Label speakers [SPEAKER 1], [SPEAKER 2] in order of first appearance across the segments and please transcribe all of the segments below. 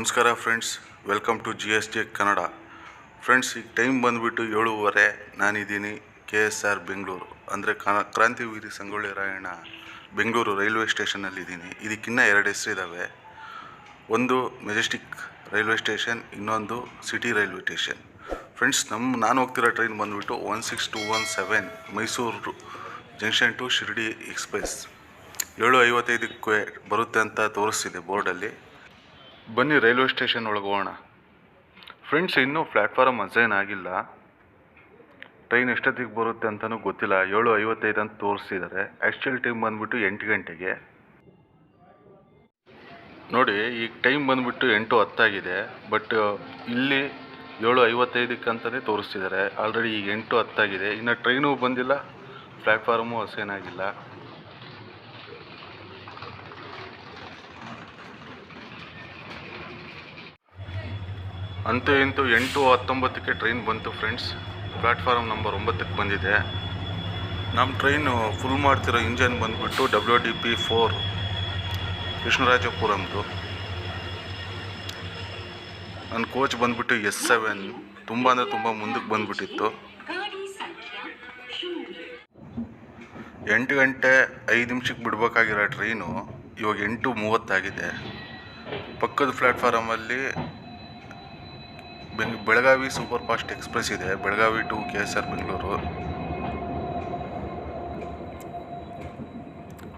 [SPEAKER 1] ನಮಸ್ಕಾರ friends, welcome to G S T Kannada friends, ಈಗ time ಬಂದುಬಿಟ್ಟು ಏಳುವರೆ, ನಾನಿದ್ದೀನಿ ಕೆ ಎಸ್ ಆರ್ ಬೆಂಗಳೂರು, ಅಂದರೆ ಕ್ರಾಂತಿವೀರಿ ಸಂಗೊಳ್ಳಿ ರಾಯಣ್ಣ ಬೆಂಗಳೂರು ರೈಲ್ವೆ ಸ್ಟೇಷನಲ್ಲಿದ್ದೀನಿ ಇದಕ್ಕಿನ್ನ ಎರಡು ಹೆಸರಿದ್ದಾವೆ ಒಂದು ಮೆಜೆಸ್ಟಿಕ್ ರೈಲ್ವೆ ಸ್ಟೇಷನ್, ಇನ್ನೊಂದು ಸಿಟಿ ರೈಲ್ವೆ ಸ್ಟೇಷನ್. ಫ್ರೆಂಡ್ಸ್ ನಮ್ಮ ನಾನು ಹೋಗ್ತಿರೋ ಟ್ರೈನ್ ಬಂದುಬಿಟ್ಟು one six two one seven, Mysuru junction to Shirdi express. ಏಳು ಐವತ್ತೈದಕ್ಕೆ ಬರುತ್ತೆ ಅಂತ ತೋರಿಸ್ತಿದೆ ಬೋರ್ಡಲ್ಲಿ. ಬನ್ನಿ ರೈಲ್ವೆ ಸ್ಟೇಷನ್ ಒಳಗೆ ಹೋಗೋಣ. ಫ್ರೆಂಡ್ಸ್ ಇನ್ನೂ ಪ್ಲ್ಯಾಟ್ಫಾರಮ್ ಅಸೈನ್ ಆಗಿಲ್ಲ. ಟ್ರೈನ್ ಎಷ್ಟೊತ್ತಿಗೆ ಬರುತ್ತೆ ಅಂತಲೂ ಗೊತ್ತಿಲ್ಲ. ಏಳು ಐವತ್ತೈದು ಅಂತ ತೋರಿಸಿದ್ದಾರೆ. ಆ್ಯಕ್ಚುಯಲ್ ಟೈಮ್ ಬಂದುಬಿಟ್ಟು ಎಂಟು ಗಂಟೆಗೆ. ನೋಡಿ ಈಗ ಟೈಮ್ ಬಂದುಬಿಟ್ಟು ಎಂಟು ಹತ್ತಾಗಿದೆ. ಬಟ್ ಇಲ್ಲಿ ಏಳು ಐವತ್ತೈದಕ್ಕೆ ಅಂತಲೇ ತೋರಿಸ್ತಿದ್ದಾರೆ ಆಲ್ರೆಡಿ ಈಗ ಎಂಟು ಹತ್ತಾಗಿದೆ. ಇನ್ನು ಟ್ರೈನು ಬಂದಿಲ್ಲ ಪ್ಲ್ಯಾಟ್ಫಾರ್ಮು ಅಸೈನ್ ಆಗಿಲ್ಲ. ಅಂತೂ ಇಂತೂ ಎಂಟು ಹತ್ತೊಂಬತ್ತಕ್ಕೆ ಟ್ರೈನ್ ಬಂತು ಫ್ರೆಂಡ್ಸ್ ಪ್ಲ್ಯಾಟ್ಫಾರ್ಮ್ ನಂಬರ್ ಒಂಬತ್ತಕ್ಕೆ ಬಂದಿದೆ. ನಮ್ಮ ಟ್ರೈನು ಫುಲ್ ಮಾಡ್ತಿರೋ ಇಂಜನ್ ಬಂದುಬಿಟ್ಟು ಡಬ್ಲ್ಯೂ ಡಿ ಪಿ ಫೋರ್ ಕೃಷ್ಣರಾಜಪುರಂದು. ನನ್ನ ಕೋಚ್ ಬಂದುಬಿಟ್ಟು ಎಸ್ ಸೆವೆನ್ ತುಂಬ ಅಂದರೆ ತುಂಬ ಮುಂದಕ್ಕೆ ಬಂದುಬಿಟ್ಟಿತ್ತು. ಎಂಟು ಗಂಟೆ ಐದು ನಿಮಿಷಕ್ಕೆ ಬಿಡಬೇಕಾಗಿರೋ ಟ್ರೈನು ಇವಾಗ ಎಂಟು ಮೂವತ್ತಾಗಿದೆ. ಪಕ್ಕದ ಪ್ಲ್ಯಾಟ್ಫಾರಮಲ್ಲಿ ಬೆಂಗ್ ಬೆಳಗಾವಿ ಸೂಪರ್ ಫಾಸ್ಟ್ ಎಕ್ಸ್ಪ್ರೆಸ್ ಇದೆ. Belagavi to K S R Bengaluru.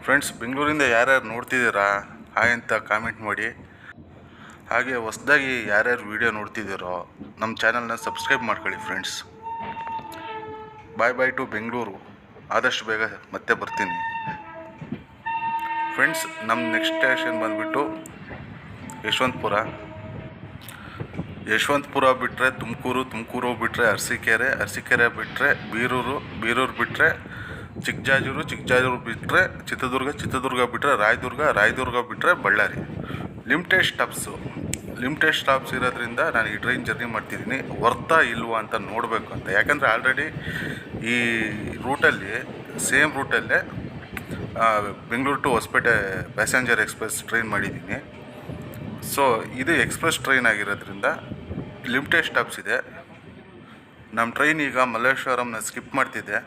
[SPEAKER 1] Friends, ಬೆಂಗಳೂರಿಂದ ಯಾರ್ಯಾರು ನೋಡ್ತಿದ್ದೀರಾ? ಹಾಯ್ ಅಂತ ಕಾಮೆಂಟ್ ಮಾಡಿ. ಹಾಗೆ ಹೊಸ್ದಾಗಿ ಯಾರ್ಯಾರು ವೀಡಿಯೋ ನೋಡ್ತಿದ್ದೀರೋ, ನಮ್ಮ ಚಾನಲ್ನ ಸಬ್ಸ್ಕ್ರೈಬ್ ಮಾಡ್ಕೊಳ್ಳಿ friends. Bye bye to Bengaluru. ಆದಷ್ಟು ಬೇಗ ಮತ್ತೆ ಬರ್ತೀನಿ. ಫ್ರೆಂಡ್ಸ್, ನಮ್ಮ ನೆಕ್ಸ್ಟ್ ಸ್ಟೇಷನ್ ಬಂದುಬಿಟ್ಟು ಯಶವಂತಪುರ. ಯಶವಂತಪುರ ಬಿಟ್ಟರೆ ತುಮಕೂರು ತುಮಕೂರು ಬಿಟ್ಟರೆ ಅರಸೀಕೆರೆ ಅರಸೀಕೆರೆ ಬಿಟ್ಟರೆ ಬೀರೂರು ಬೀರೂರು ಬಿಟ್ಟರೆ ಚಿಕ್ಕಜಾಜೂರು ಚಿಕ್ಕಜಾಜೂರು ಬಿಟ್ಟರೆ ಚಿತ್ರದುರ್ಗ ಚಿತ್ರದುರ್ಗ ಬಿಟ್ಟರೆ ರಾಯದುರ್ಗ ರಾಯದುರ್ಗ ಬಿಟ್ಟರೆ Ballari. Limited stops limited stops ಇರೋದ್ರಿಂದ ನಾನು ಈ ಟ್ರೈನ್ ಜರ್ನಿ ಮಾಡ್ತಿದ್ದೀನಿ. ವರ್ತಾ ಇಲ್ವಾ ಅಂತ ನೋಡಬೇಕು ಅಂತ. ಯಾಕಂದರೆ ಆಲ್ರೆಡಿ ಈ ರೂಟಲ್ಲಿ same ರೂಟಲ್ಲೇ Bengaluru to Hosapete passenger express train ಮಾಡಿದ್ದೀನಿ. ಸೊ ಇದು ಎಕ್ಸ್ಪ್ರೆಸ್ ಟ್ರೈನ್ ಆಗಿರೋದ್ರಿಂದ ಲಿಮಿಟೆಡ್ ಸ್ಟಾಪ್ಸ್ ಇದೆ. ನಮ್ಮ ಟ್ರೈನ್ ಈಗ ಮಲ್ಲೇಶ್ವರಂನ ಸ್ಕಿಪ್ ಮಾಡ್ತಿದ್ದೆ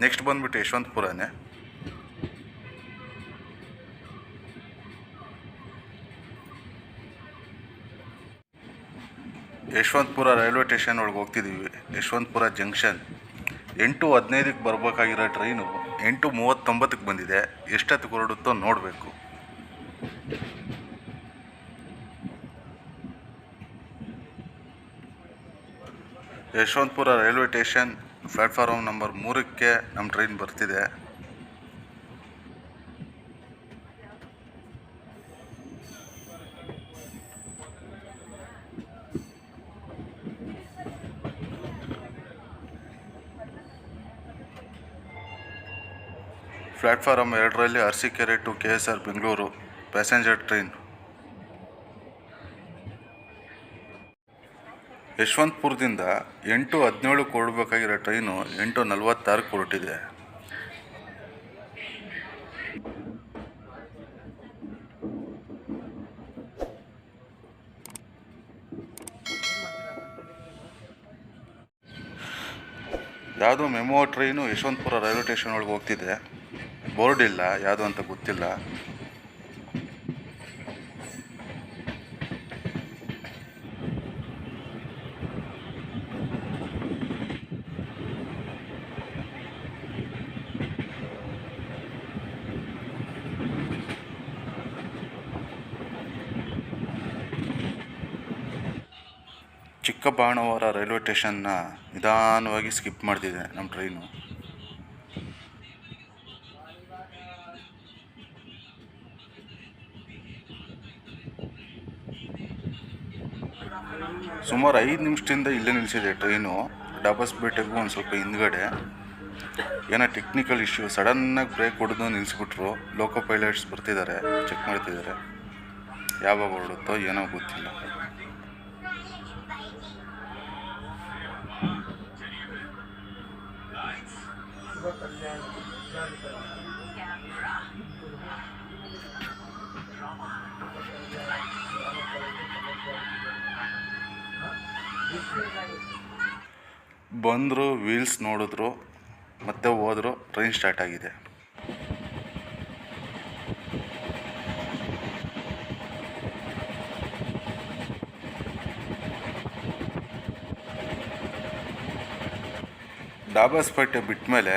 [SPEAKER 1] ನೆಕ್ಸ್ಟ್ ಬಂದುಬಿಟ್ಟು ಯಶವಂತಪುರನೇ. ಯಶವಂತಪುರ ರೈಲ್ವೆ ಸ್ಟೇಷನ್ ಒಳಗೆ ಹೋಗ್ತಿದ್ದೀವಿ ಯಶವಂತಪುರ ಜಂಕ್ಷನ್. ಎಂಟು ಹದಿನೈದಕ್ಕೆ ಬರಬೇಕಾಗಿರೋ ಟ್ರೈನು ಎಂಟು ಮೂವತ್ತೊಂಬತ್ತಕ್ಕೆ ಬಂದಿದೆ. ಎಷ್ಟೊತ್ತಿಗೆ ಹೊರಡುತ್ತೋ ನೋಡಬೇಕು. Yeshwantpur railway station platform number ಮೂರಕ್ಕೆ ನಮ್ಮ ಟ್ರೈನ್ ಬರ್ತಿದೆ. ಪ್ಲ್ಯಾಟ್ಫಾರಮ್ ಎರಡರಲ್ಲಿ Arsikere to K S R Bengaluru passenger train. ಯಶವಂತಪುರದಿಂದ ಎಂಟು ಹದಿನೇಳು ಕೊಡಬೇಕಾಗಿರೋ ಟ್ರೈನು ಎಂಟು ನಲವತ್ತಾರಕ್ಕೆ ಹೊರಟಿದೆ ಯಾವುದೋ MEMU train Yeshwantpur railway station ಒಳಗೆ ಹೋಗ್ತಿದೆ. ಬೋರ್ಡ್ ಇಲ್ಲ, ಯಾವುದು ಅಂತ ಗೊತ್ತಿಲ್ಲ. ಚಿಕ್ಕಬಾಣವರ ರೈಲ್ವೆ ಸ್ಟೇಷನ್ನ ನಿಧಾನವಾಗಿ ಸ್ಕಿಪ್ ಮಾಡ್ತಿದೆ ನಮ್ಮ ಟ್ರೈನು. ಸುಮಾರು ಐದು ನಿಮಿಷದಿಂದ ಇಲ್ಲೇ ನಿಲ್ಲಿಸಿದೆ ಟ್ರೈನು. ಡಾಬಸ್ಪೇಟೆಗೂ ಒಂದು ಸ್ವಲ್ಪ ಹಿಂದ್ಗಡೆ. ಏನೋ ಟೆಕ್ನಿಕಲ್ ಇಶ್ಯೂ ಸಡನ್ನಾಗಿ ಬ್ರೇಕ್ ಹೊಡೆದು ನಿಲ್ಲಿಸ್ಬಿಟ್ರು ಲೋಕೋ ಪೈಲಟ್ಸ್ ಬರ್ತಿದ್ದಾರೆ ಚೆಕ್ ಮಾಡ್ತಿದ್ದಾರೆ. ಯಾವಾಗ ಹೊರಡುತ್ತೋ ಏನೋ ಗೊತ್ತಿಲ್ಲ. ಬಂದರು ವೀಲ್ಸ್ ನೋಡಿದ್ರು ಮತ್ತೆ ಹೋದ್ರು ಟ್ರೈನ್ ಸ್ಟಾರ್ಟ್ ಆಗಿದೆ. ಡಾಬಾಸ್ಪೇಟೆ ಬಿಟ್ಟ ಮೇಲೆ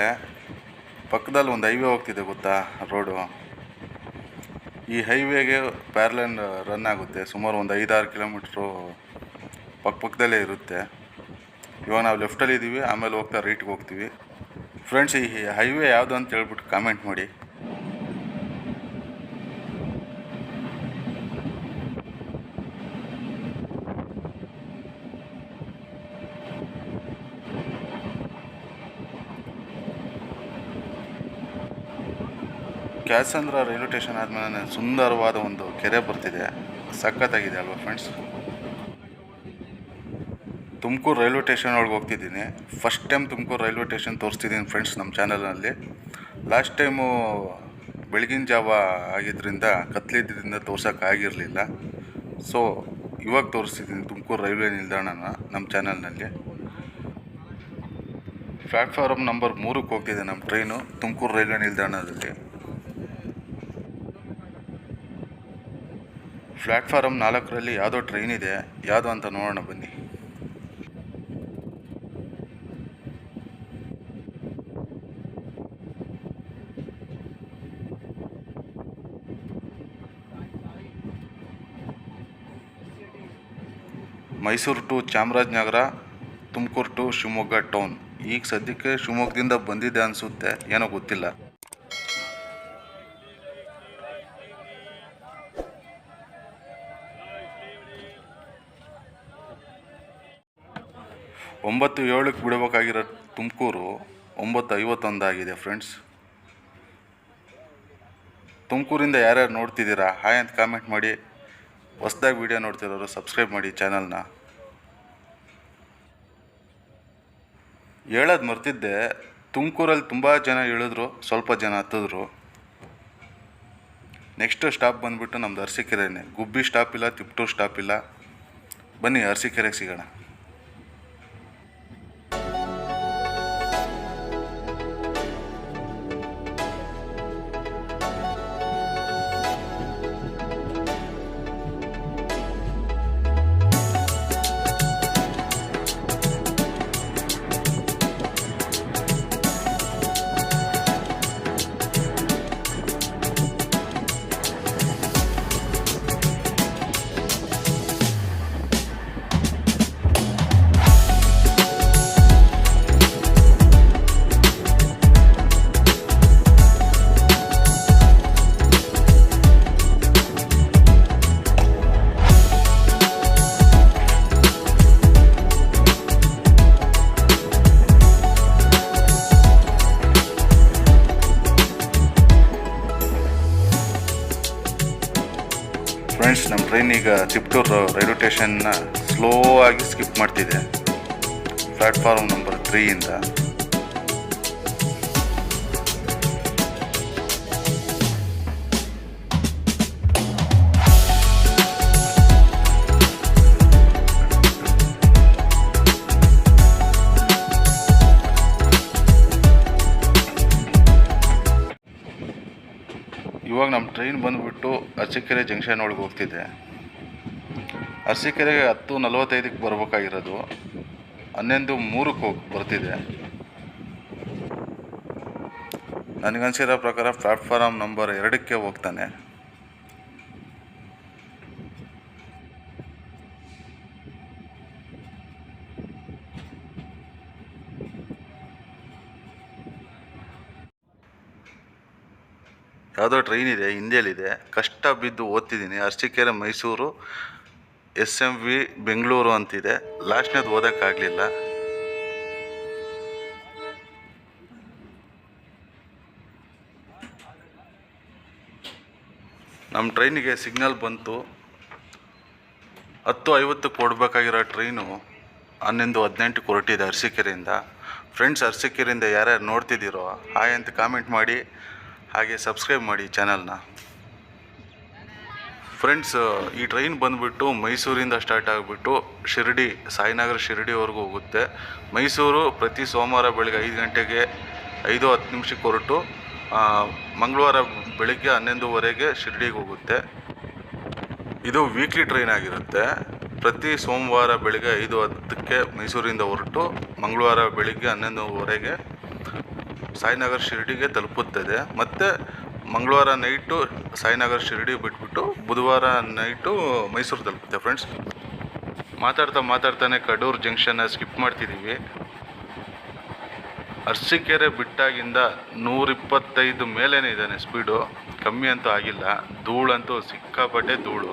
[SPEAKER 1] ಪಕ್ಕದಲ್ಲಿ ಒಂದು ಹೈವೇ ಹೋಗ್ತಿದೆ ಗೊತ್ತಾ ರೋಡು ಈ ಹೈವೇಗೆ ಪ್ಯಾರ್ಲೈನ್ ರನ್ ಆಗುತ್ತೆ, ಸುಮಾರು ಒಂದು ಐದಾರು ಕಿಲೋಮೀಟ್ರು ಪಕ್ಕ ಪಕ್ಕದಲ್ಲೇ ಇರುತ್ತೆ. ಇವಾಗ ನಾವು ಲೆಫ್ಟಲ್ಲಿ ಇದ್ದೀವಿ ಆಮೇಲೆ ಹೋಗ್ತಾ ರೈಟ್ಗೆ ಹೋಗ್ತೀವಿ. ಫ್ರೆಂಡ್ಸ್ ಈ ಹೈವೇ ಯಾವುದು ಅಂತ ಹೇಳ್ಬಿಟ್ಟು ಕಾಮೆಂಟ್ ಮಾಡಿ. ಕ್ಯಾಸಂದ್ರ ರೈಲ್ವೆ ಸ್ಟೇಷನ್ ಆದಮೇಲೆ ಸುಂದರವಾದ ಒಂದು ಕೆರೆ ಬರ್ತಿದೆ. ಸಖತ್ತಾಗಿದೆ ಅಲ್ವಾ ಫ್ರೆಂಡ್ಸ್ ತುಮಕೂರು ರೈಲ್ವೆ ಸ್ಟೇಷನ್ ಒಳಗೆ ಹೋಗ್ತಿದ್ದೀನಿ. First time Tumakuru railway station ತೋರಿಸ್ತಿದ್ದೀನಿ friends ನಮ್ಮ ಚಾನಲ್ನಲ್ಲಿ ಲಾಸ್ಟ್ ಟೈಮು ಬೆಳಗಿನ ಜಾವ ಆಗಿದ್ದರಿಂದ ಕತ್ಲಿದ್ದರಿಂದ ತೋರ್ಸೋಕ್ಕಾಗಿರಲಿಲ್ಲ ಸೊ ಇವಾಗ ತೋರಿಸ್ತಿದ್ದೀನಿ ತುಮಕೂರು ರೈಲ್ವೆ ನಿಲ್ದಾಣನ ನಮ್ಮ ಚಾನಲ್ನಲ್ಲಿ. ಪ್ಲ್ಯಾಟ್ಫಾರಮ್ ನಂಬರ್ ಮೂರಕ್ಕೆ ಹೋಗ್ತಿದೆ ನಮ್ಮ ಟ್ರೈನು ತುಮಕೂರು ರೈಲ್ವೆ ನಿಲ್ದಾಣದಲ್ಲಿ. ಪ್ಲ್ಯಾಟ್ಫಾರಮ್ ನಾಲ್ಕರಲ್ಲಿ ಯಾವುದೋ ಟ್ರೈನ್ ಇದೆ. ಯಾವುದು ಅಂತ ನೋಡೋಣ, ಬನ್ನಿ. Mysuru to Chamarajanagar, Tumakuru to Shivamogga town. ಈಗ ಸದ್ಯಕ್ಕೆ ಶಿವಮೊಗ್ಗದಿಂದ ಬಂದಿದೆ ಅನಿಸುತ್ತೆ, ಏನೋ ಗೊತ್ತಿಲ್ಲ. ಒಂಬತ್ತು ಏಳಕ್ಕೆ ಬಿಡಬೇಕಾಗಿರೋ ತುಮಕೂರು ಒಂಬತ್ತು ಐವತ್ತೊಂದಾಗಿದೆ ಫ್ರೆಂಡ್ಸ್ ತುಮಕೂರಿಂದ ಯಾರ್ಯಾರು ನೋಡ್ತಿದ್ದೀರಾ, ಹಾಯ್ ಅಂತ ಕಾಮೆಂಟ್ ಮಾಡಿ. ಹೊಸ್ದಾಗಿ ವಿಡಿಯೋ ನೋಡ್ತಿರೋರು ಸಬ್ಸ್ಕ್ರೈಬ್ ಮಾಡಿ ಚಾನಲ್ನ ಹೇಳೋದು ಮರ್ತಿದ್ದೆ, ತುಮಕೂರಲ್ಲಿ ತುಂಬ ಜನ ಇಳಿದ್ರು, ಸ್ವಲ್ಪ ಜನ ಹತ್ತಿದ್ರು. ನೆಕ್ಸ್ಟ್ ಸ್ಟಾಪ್ ಬಂದುಬಿಟ್ಟು ನಮ್ದು ಅರಸೀಕೆರೆನೇ. ಗುಬ್ಬಿ ಸ್ಟಾಪ್ ಇಲ್ಲ, ತಿಪ್ಟೂರು ಸ್ಟಾಪ್ ಇಲ್ಲ. ಬನ್ನಿ ಅರಸೀಕೆರೆಗೆ ಸಿಗೋಣ. ಟ್ರೈನ್ ಈಗ ತಿಪ್ಟೂರು ರೈಲ್ವೆ ಸ್ಟೇಷನ್ನ ಸ್ಲೋ ಆಗಿ ಸ್ಕಿಪ್ ಮಾಡ್ತಿದೆ. ಪ್ಲ್ಯಾಟ್ಫಾರ್ಮ್ ನಂಬರ್ ತ್ರೀಯಿಂದ ನಮ್ಮ ಟ್ರೈನ್ ಬಂದುಬಿಟ್ಟು ಅರಸೀಕೆರೆ ಜಂಕ್ಷನ್ ಒಳಗೆ ಹೋಗ್ತಿದೆ. ಅರಸೀಕೆರೆಗೆ ಹತ್ತು ನಲವತ್ತೈದಕ್ಕೆ ಬರಬೇಕಾಗಿರೋದು. ಹನ್ನೊಂದು ಮೂರಕ್ಕೆ ಹೋಗಿ, ಬರ್ತಿದೆ. ನನಗನ್ಸಿರೋ ಪ್ರಕಾರ ಪ್ಲ್ಯಾಟ್ಫಾರಮ್ ನಂಬರ್ ಎರಡಕ್ಕೆ ಹೋಗ್ತಾನೆ. ಯಾವುದೋ ಟ್ರೈನ್ ಇದೆ, ಹಿಂದಿಯಲ್ಲಿದೆ. ಕಷ್ಟ ಬಿದ್ದು ಓದ್ತಿದ್ದೀನಿ. Arsikere, Mysuru S M V Bengaluru ಅಂತಿದೆ. ಲಾಸ್ಟ್ನೇದು ಓದೋಕ್ಕಾಗಲಿಲ್ಲ. ನಮ್ಮ ಟ್ರೈನಿಗೆ ಸಿಗ್ನಲ್ ಬಂತು. ಹತ್ತು ಐವತ್ತಕ್ಕೆ ಕೊಡಬೇಕಾಗಿರೋ ಟ್ರೈನು ಹನ್ನೊಂದು, ಹದಿನೆಂಟು ಹೊರಟಿದೆ ಅರಸೀಕೆರೆಯಿಂದ. ಫ್ರೆಂಡ್ಸ್ ಅರಸೀಕೆರೆಯಿಂದ ಯಾರ್ಯಾರು ನೋಡ್ತಿದ್ದೀರೋ, ಹಾಯ್ ಅಂತ ಕಾಮೆಂಟ್ ಮಾಡಿ. ಹಾಗೆ ಸಬ್ಸ್ಕ್ರೈಬ್ ಮಾಡಿ ಚಾನಲ್ನ ಫ್ರೆಂಡ್ಸ್ ಈ ಟ್ರೈನ್ ಬಂದುಬಿಟ್ಟು ಮೈಸೂರಿಂದ ಸ್ಟಾರ್ಟ್ ಆಗಿಬಿಟ್ಟು ಶಿರಡಿ, ಸಾಯಿನಗರ ಶಿರಡಿವರೆಗೂ ಹೋಗುತ್ತೆ. ಮೈಸೂರು ಪ್ರತಿ ಸೋಮವಾರ ಬೆಳಗ್ಗೆ ಐದು ಗಂಟೆಗೆ ಐದು ಹತ್ತು ನಿಮಿಷಕ್ಕೆ ಹೊರಟು ಮಂಗಳವಾರ ಬೆಳಗ್ಗೆ ಹನ್ನೊಂದುವರೆಗೆ ಶಿರಡಿಗೆ ಹೋಗುತ್ತೆ. ಇದು ವೀಕ್ಲಿ ಟ್ರೈನ್ ಆಗಿರುತ್ತೆ. ಪ್ರತಿ ಸೋಮವಾರ ಬೆಳಗ್ಗೆ ಐದು ಹತ್ತಕ್ಕೆ ಮೈಸೂರಿಂದ ಹೊರಟು, ಮಂಗಳವಾರ ಬೆಳಗ್ಗೆ ಹನ್ನೊಂದುವರೆಗೆ ಸಾಯಿನಗರ್ ಶಿರಡಿಗೆ ತಲುಪುತ್ತದೆ. ಮತ್ತು ಮಂಗಳವಾರ ನೈಟು ಸಾಯಿನಗರ್ ಶಿರಡಿ ಬಿಟ್ಬಿಟ್ಟು ಬುಧವಾರ ನೈಟು ಮೈಸೂರು ತಲುಪುತ್ತೆ ಫ್ರೆಂಡ್ಸ್ ಮಾತಾಡ್ತಾ ಮಾತಾಡ್ತಾನೆ ಕಡೂರು ಜಂಕ್ಷನ್ನ ಸ್ಕಿಪ್ ಮಾಡ್ತಿದ್ದೀವಿ ಅರಸೀಕೆರೆ ಬಿಟ್ಟಾಗಿಂದ ನೂರಿಪ್ಪತ್ತೈದು ಮೇಲೇನೆ ಇದ್ದಾನೆ ಸ್ಪೀಡು ಕಮ್ಮಿ ಅಂತೂ ಆಗಿಲ್ಲ. ಧೂಳಂತೂ ಸಿಕ್ಕಾಪಟ್ಟೆ ಧೂಳು.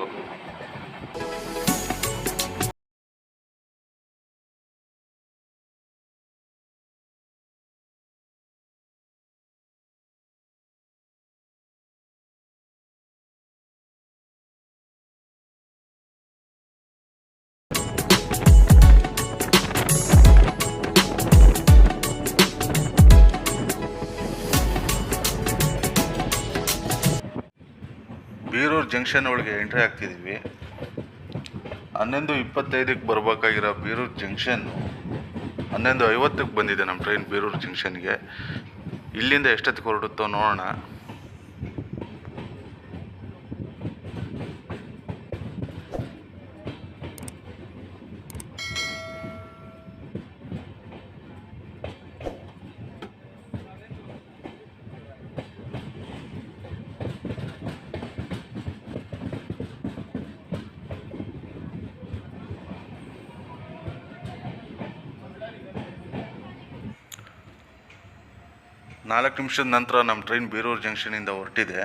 [SPEAKER 1] ಜಂಕ್ಷನ್ ಒಳಗೆ ಎಂಟ್ರಿ ಆಗ್ತಿದ್ದೀವಿ ಹನ್ನೊಂದು ಇಪ್ಪತ್ತೈದಕ್ಕೆ ಬರಬೇಕಾಗಿರೋ ಬೀರೂರು ಜಂಕ್ಷನ್ ಹನ್ನೊಂದು ಐವತ್ತಕ್ಕೆ ಬಂದಿದೆ ನಮ್ಮ ಟ್ರೈನ್ ಬೀರೂರು ಜಂಕ್ಷನ್ಗೆ. ಇಲ್ಲಿಂದ ಎಷ್ಟೊತ್ತಿಗೆ ಹೊರಡುತ್ತೋ ನೋಡೋಣ. ನಾಲ್ಕು ನಿಮಿಷದ ನಂತರ ನಮ್ಮ ಟ್ರೈನ್ ಬೀರೂರು ಜಂಕ್ಷನಿಂದ ಹೊರಟಿದೆ.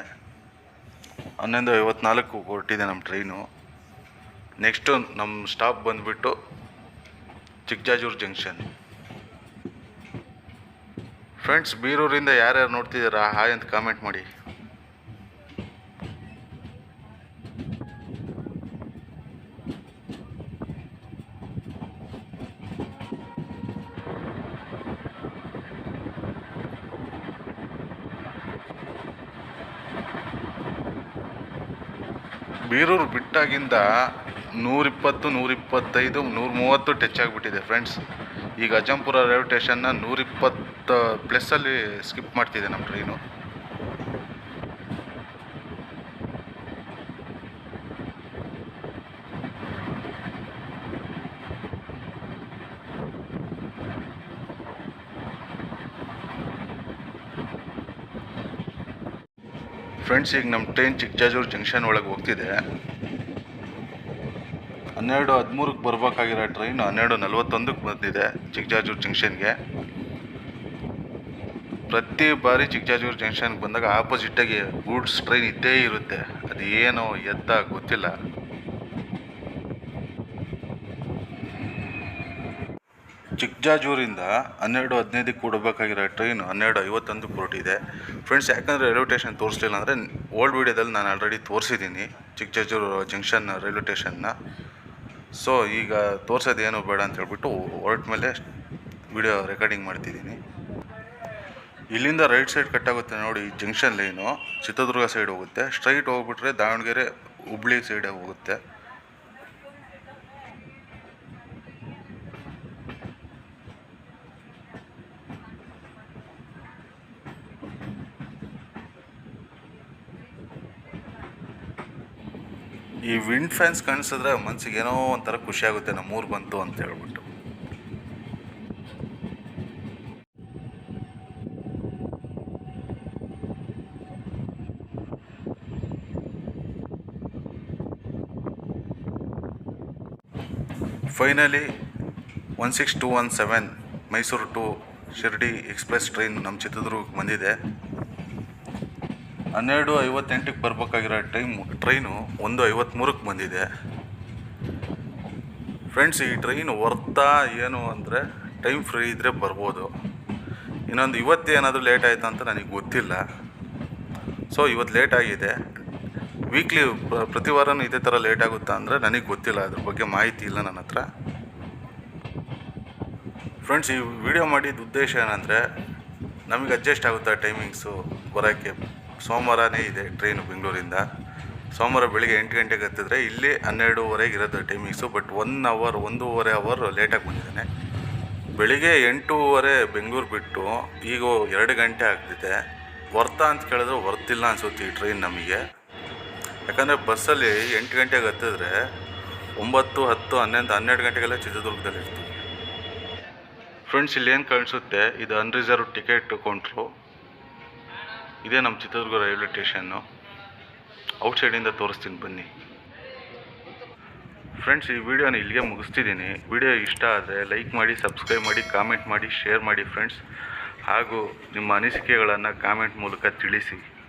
[SPEAKER 1] ಹನ್ನೊಂದು ಐವತ್ನಾಲ್ಕು ಹೊರಟಿದೆ ನಮ್ಮ ಟ್ರೈನು. ನೆಕ್ಸ್ಟು ನಮ್ಮ ಸ್ಟಾಪ್ ಬಂದುಬಿಟ್ಟು ಚಿಕ್ಕಜಾಜೂರು ಜಂಕ್ಷನ್. ಫ್ರೆಂಡ್ಸ್, ಬೀರೂರಿಂದ ಯಾರ್ಯಾರು ನೋಡ್ತಿದ್ದೀರಾ ಹಾಯ್ ಅಂತ ಕಾಮೆಂಟ್ ಮಾಡಿ. ಬೀರೂರು ಬಿಟ್ಟಾಗಿಂದ ನೂರಿಪ್ಪತ್ತು, ನೂರಿಪ್ಪತ್ತೈದು ನೂರ ಮೂವತ್ತು ಟಚ್ ಆಗಿಬಿಟ್ಟಿದೆ ಫ್ರೆಂಡ್ಸ್ ಈಗ ಅಜ್ಜಂಪುರ ರೈಲ್ವೆ ಸ್ಟೇಷನ್ನ ನೂರಿಪ್ಪತ್ತು ಪ್ಲಸ್ಸಲ್ಲಿ ಸ್ಕಿಪ್ ಮಾಡ್ತಿದೆ ನಮ್ಮ ಟ್ರೈನು ಫ್ರೆಂಡ್ಸ್ ಈಗ ನಮ್ಮ ಟ್ರೈನ್ ಚಿಕ್ಕಜಾಜೂರು ಜಂಕ್ಷನ್ ಒಳಗೆ ಹೋಗ್ತಿದೆ. ಹನ್ನೆರಡು ಹದಿಮೂರಕ್ಕೆ ಬರಬೇಕಾಗಿರೋ ಟ್ರೈನ್ ಹನ್ನೆರಡು ನಲ್ವತ್ತೊಂದಕ್ಕೆ ಬಂದಿದೆ ಚಿಕ್ಕಜಾಜೂರು ಜಂಕ್ಷನ್ಗೆ ಪ್ರತಿ ಬಾರಿ ಚಿಕ್ಕಜಾಜೂರು ಜಂಕ್ಷನ್ಗೆ ಬಂದಾಗ ಆಪೋಸಿಟಾಗಿ ಗೂಡ್ಸ್ ಟ್ರೈನ್ ಇದ್ದೇ ಇರುತ್ತೆ. ಅದೇನೋ ಎತ್ತ ಗೊತ್ತಿಲ್ಲ. ಚಿಕ್ಕಜಾಜೂರಿಂದ ಹನ್ನೆರಡು ಹದಿನೈದಕ್ಕೆ ಕೊಡಬೇಕಾಗಿರೋ ಟ್ರೈನ್ ಹನ್ನೆರಡು ಐವತ್ತೊಂದಕ್ಕೆ ಹೊರಟಿದೆ ಫ್ರೆಂಡ್ಸ್ ಯಾಕಂದರೆ ರೈಲ್ವೆ ಸ್ಟೇಷನ್ ತೋರಿಸ್ಲಿಲ್ಲ ಅಂದರೆ ಓಲ್ಡ್ ವೀಡಿಯೋದಲ್ಲಿ ನಾನು ಆಲ್ರೆಡಿ ತೋರಿಸಿದ್ದೀನಿ ಚಿಕ್ಕಜಾಜೂರು ಜಂಕ್ಷನ್ ರೈಲ್ವೆ ಸ್ಟೇಷನ್ನ. ಸೊ ಈಗ ತೋರಿಸೋದೇನು ಏನು ಬೇಡ ಅಂತ ಹೇಳ್ಬಿಟ್ಟು ಹೊರಟ ಮೇಲೆ ವಿಡಿಯೋ ರೆಕಾರ್ಡಿಂಗ್ ಮಾಡ್ತಿದ್ದೀನಿ. ಇಲ್ಲಿಂದ ರೈಟ್ ಸೈಡ್ ಕಟ್ಟಾಗುತ್ತೆ ನೋಡಿ ಜಂಕ್ಷನ್ ಲೈನು ಚಿತ್ರದುರ್ಗ ಸೈಡ್ ಹೋಗುತ್ತೆ. ಸ್ಟ್ರೈಟ್ ಹೋಗ್ಬಿಟ್ರೆ ದಾವಣಗೆರೆ, ಹುಬ್ಳಿ ಸೈಡೇ ಹೋಗುತ್ತೆ. ವಿಂಡ್ ಫ್ಯಾನ್ಸ್ ಕಾಣಿಸಿದ್ರೆ ಮನ್ಸಿಗೆ ಏನೋ ಒಂಥರ ಖುಷಿ ಆಗುತ್ತೆ ನಮ್ಮೂರು ಬಂತು ಅಂತ ಹೇಳ್ಬಿಟ್ಟು. Finally one six two one seven Mysuru to Shirdi express train ನಮ್ಮ ಚಿತ್ರದುರ್ಗಕ್ಕೆ ಬಂದಿದೆ. ಹನ್ನೆರಡು ಐವತ್ತೆಂಟಕ್ಕೆ ಬರಬೇಕಾಗಿರೋ ಟೈಮ್ ಟ್ರೈನು ಒಂದು ಐವತ್ತ್ಮೂರಕ್ಕೆ ಬಂದಿದೆ. ಫ್ರೆಂಡ್ಸ್ ಈ ಟ್ರೈನ್ ವರ್ತಾ ಏನು ಅಂದರೆ ಟೈಮ್ ಫ್ರೀ ಇದ್ದರೆ ಬರ್ಬೋದು. ಇನ್ನೊಂದು ಇವತ್ತೇನಾದರೂ ಲೇಟ್ ಆಯಿತು ಅಂತ ನನಗೆ ಗೊತ್ತಿಲ್ಲ. ಸೊ ಇವತ್ತು ಲೇಟ್ ಆಗಿದೆ. ವೀಕ್ಲಿ ಪ್ರತಿ ವಾರನೂ ಇದೇ ಥರ ಲೇಟ್ ಆಗುತ್ತಾ ಅಂದರೆ ನನಗೆ ಗೊತ್ತಿಲ್ಲ. ಅದ್ರ ಬಗ್ಗೆ ಮಾಹಿತಿ ಇಲ್ಲ ನನ್ನ ಹತ್ರ. ಫ್ರೆಂಡ್ಸ್ ಈ ವಿಡಿಯೋ ಮಾಡಿದ ಉದ್ದೇಶ ಏನಂದರೆ ನಮಗೆ ಅಡ್ಜಸ್ಟ್ ಆಗುತ್ತೆ ಟೈಮಿಂಗ್ಸು ಬರೋಕ್ಕೆ? ಸೋಮವಾರನೇ ಇದೆ ಟ್ರೈನು ಬೆಂಗಳೂರಿಂದ. ಸೋಮವಾರ ಬೆಳಿಗ್ಗೆ ಎಂಟು ಗಂಟೆಗೆ ಹತ್ತಿದ್ರೆ ಇಲ್ಲಿ ಹನ್ನೆರಡೂವರೆಗೆ ಇರೋದು ಟೈಮಿಂಗ್ಸು ಬಟ್ ಒನ್ ಅವರ್ ಒಂದೂವರೆ ಅವರ್ ಲೇಟಾಗಿ ಬಂದಿದ್ದಾನೆ. ಬೆಳಿಗ್ಗೆ ಎಂಟೂವರೆ ಬೆಂಗಳೂರು ಬಿಟ್ಟು ಈಗ ಎರಡು ಗಂಟೆ ಆಗ್ತಿದೆ. ವರ್ತಾ ಅಂತ ಕೇಳಿದ್ರೆ ವರ್ತಿಲ್ಲ ಅನ್ಸುತ್ತೆ ಈ ಟ್ರೈನ್ ನಮಗೆ. ಯಾಕಂದರೆ ಬಸ್ಸಲ್ಲಿ ಎಂಟು ಗಂಟೆಗೆ ಹತ್ತಿದ್ರೆ ಒಂಬತ್ತು, ಹತ್ತು, ಹನ್ನೊಂದು, ಹನ್ನೆರಡು ಗಂಟೆಗೆಲ್ಲ ಚಿತ್ರದುರ್ಗದಲ್ಲಿ ಇರ್ತೀವಿ ಫ್ರೆಂಡ್ಸ್ ಇಲ್ಲಿ ಏನು ಕಾಣಿಸುತ್ತೆ? ಇದು ಅನ್ರಿಸರ್ವ್ ಟಿಕೆಟ್ ಕೌಂಟ್ರು ಇದೇ ನಮ್ಮ ಚಿತ್ರದುರ್ಗ ರೈಲ್ವೆ ಸ್ಟೇಷನ್ನು ಔಟ್ಸೈಡಿಂದ ತೋರಿಸ್ತೀನಿ ಬನ್ನಿ. ಫ್ರೆಂಡ್ಸ್ ಈ ವಿಡಿಯೋನ ಇಲ್ಲಿಗೆ ಮುಗಿಸ್ತಿದ್ದೀನಿ. ವಿಡಿಯೋ ಇಷ್ಟ ಆದರೆ ಲೈಕ್ ಮಾಡಿ ಸಬ್ಸ್ಕ್ರೈಬ್ ಮಾಡಿ ಕಾಮೆಂಟ್ ಮಾಡಿ ಶೇರ್ ಮಾಡಿ ಫ್ರೆಂಡ್ಸ್ ಹಾಗೂ ನಿಮ್ಮ ಅನಿಸಿಕೆಗಳನ್ನು ಕಾಮೆಂಟ್ ಮೂಲಕ ತಿಳಿಸಿ.